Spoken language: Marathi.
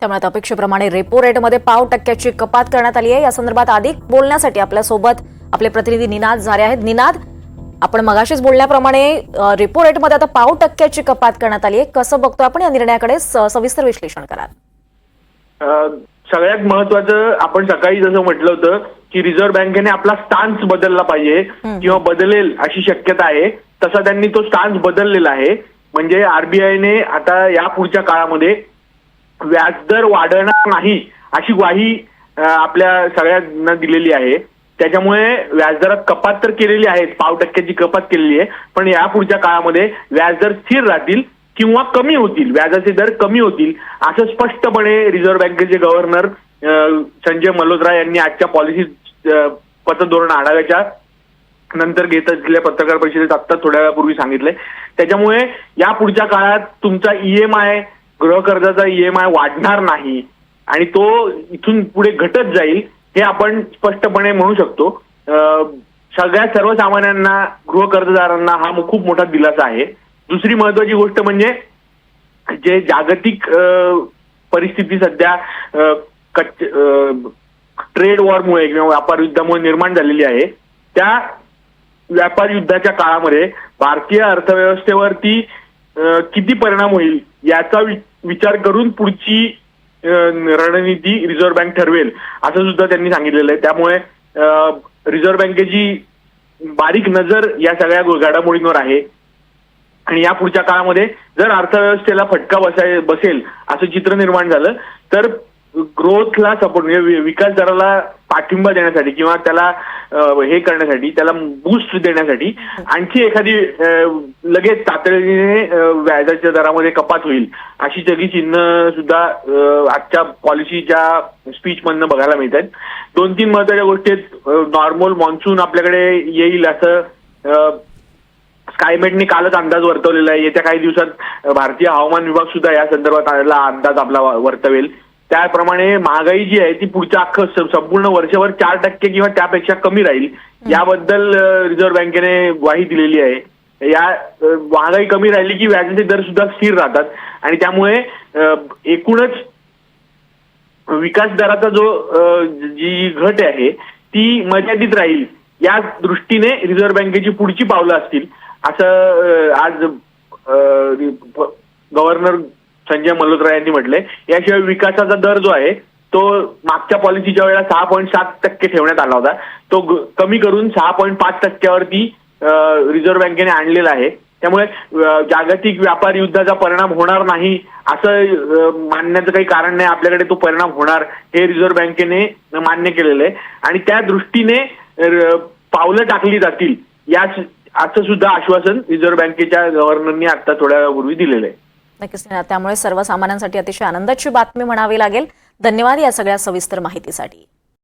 त्यामुळे आता अपेक्षेप्रमाणे रेपो रेटमध्ये पाव टक्क्याची कपात करण्यात आली आहे. या संदर्भात अधिक बोलण्यासाठी आपल्यासोबत आपले प्रतिनिधी निनाद झाले आहेत. निनाद आपण मगाशीच बोलण्याप्रमाणे रेपो रेटमध्ये आता पाव टक्क्याची कपात करण्यात आली आहे. कसं बघतोय आपण? या निर्णयाकडे सविस्तर विश्लेषण करा. सगळ्यात महत्वाचं आपण सकाळी जसं म्हटलं होतं की रिझर्व्ह बँकेने आपला स्टान्स बदलला पाहिजे किंवा बदलेल अशी शक्यता आहे. तसा त्यांनी तो स्टान्स बदललेला आहे. म्हणजे आरबीआयने आता या पुढच्या काळामध्ये व्याजदर वाढणार नाही अशी ग्वाही आपल्या सगळ्यांना दिलेली आहे. त्याच्यामुळे व्याजदरात कपात तर केलेली आहे पाव टक्क्याची कपात केलेली आहे पण या पुढच्या काळामध्ये व्याजदर स्थिर राहतील किंवा कमी होतील व्याजाचे दर कमी होतील असं स्पष्टपणे रिझर्व्ह बँकेचे गव्हर्नर संजय मल्होत्रा यांनी आजच्या पॉलिसी पतधोरण आढाव्याच्या नंतर घेत असलेल्या पत्रकार परिषदेत आत्ता थोड्या वेळापूर्वी सांगितलंय. त्याच्यामुळे या पुढच्या काळात तुमचा ईएमआय गृहकर्जाचा ईएमआय वाढणार नाही आणि तो इथून पुढे घटत जाईल हे आपण स्पष्टपणे म्हणू शकतो. सगळ्या सर्वसामान्यांना गृहकर्जदारांना हा खूप मोठा दिलासा आहे. दुसरी महत्वाची गोष्ट म्हणजे जे जागतिक परिस्थिती सध्या कच्च ट्रेड वॉरमुळे किंवा व्यापार युद्धामुळे निर्माण झालेली आहे त्या व्यापार युद्धाच्या काळामध्ये भारतीय अर्थव्यवस्थेवरती किती परिणाम होईल याचा वि- विचार करून पुढची रणनीती रिझर्व्ह बँक ठरवेल असं सुद्धा त्यांनी सांगितलेलं आहे. त्यामुळे रिझर्व्ह बँकेची बारीक नजर या सगळ्या घडामोडींवर आहे. आणि या पुढच्या काळामध्ये जर अर्थव्यवस्थेला फटका बसाय बसेल असं चित्र निर्माण झालं तर ग्रोथला सपोर्ट म्हणजे विकास दराला पाठिंबा देण्यासाठी किंवा त्याला हे करण्यासाठी त्याला बूस्ट देण्यासाठी आणखी एखादी लगेच तातडीने व्याजाच्या दरामध्ये कपात होईल अशी सगळी चिन्ह सुद्धा आजच्या पॉलिसीच्या स्पीच मधनं बघायला मिळत आहेत दोन तीन महत्त्वाच्या गोष्टी आहेत. नॉर्मल मान्सून आपल्याकडे येईल असं स्कायमेटने कालच अंदाज वर्तवलेला आहे. येत्या काही दिवसात भारतीय हवामान विभाग सुद्धा या संदर्भात आलेला अंदाज आपला वर्तवेल. त्याप्रमाणे महागाई जी आहे ती पुढच्या अख्खं संपूर्ण वर्षभर चार टक्के किंवा त्यापेक्षा कमी राहील. याबद्दल रिझर्व्ह बँकेने ग्वाही दिलेली आहे. या महागाई कमी राहिली की व्याजाचे दर सुद्धा स्थिर राहतात. आणि त्यामुळे एकूणच विकास दराचा जो जी घट आहे ती मर्यादित राहील. या दृष्टीने रिझर्व्ह बँकेची पुढची पावलं असतील. असं आज गव्हर्नर संजय मल्होत्रा यांनी म्हटलंय. याशिवाय विकासाचा दर जो आहे तो मागच्या पॉलिसीच्या वेळेला सहा पॉईंट सात टक्के ठेवण्यात आला होता. तो कमी करून सहा पॉईंट पाच टक्क्यावरती रिझर्व्ह बँकेने आणलेला आहे. त्यामुळे जागतिक व्यापार युद्धाचा परिणाम होणार नाही असं मानण्याचं काही कारण नाही. आपल्याकडे तो परिणाम होणार हे रिझर्व्ह बँकेने मान्य केलेलं आहे. आणि त्या दृष्टीने पावलं टाकली जातील या असं सुद्धा आश्वासन रिझर्व्ह बँकेच्या गव्हर्नरनी आता थोड्या वेळापूर्वी दिलेलं आहे. नक्कीच त्यामुळे सर्वसामान्यांसाठी अतिशय आनंदाची बातमी म्हणावी लागेल. धन्यवाद या सगळ्या सविस्तर माहितीसाठी.